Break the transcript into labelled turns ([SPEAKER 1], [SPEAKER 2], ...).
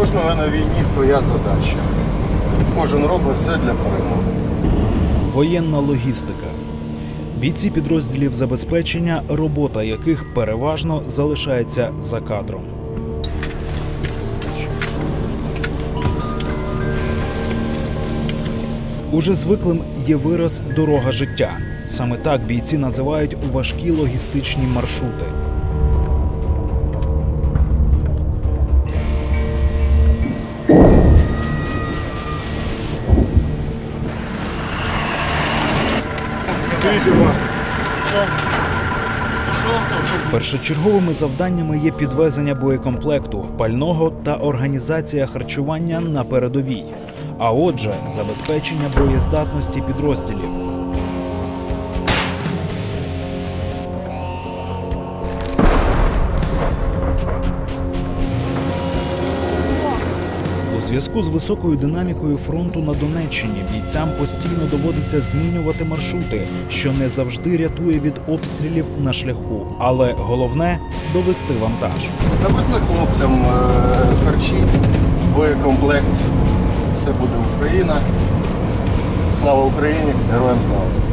[SPEAKER 1] кожного на війні своя задача. Кожен робить все для перемоги.
[SPEAKER 2] Воєнна логістика. Бійці підрозділів забезпечення, робота яких переважно залишається за кадром. Уже звиклим є вираз дорога життя. Саме так бійці називають важкі логістичні маршрути. Першочерговими завданнями є підвезення боєкомплекту, пального та організація харчування на передовій, а отже, забезпечення боєздатності підрозділів. Зв'язку з високою динамікою фронту на Донеччині бійцям постійно доводиться змінювати маршрути, що не завжди рятує від обстрілів на шляху. Але головне довести вантаж.
[SPEAKER 1] Завезли хлопцям харчі, боєкомплект. Все буде Україна. Слава Україні! Героям слава!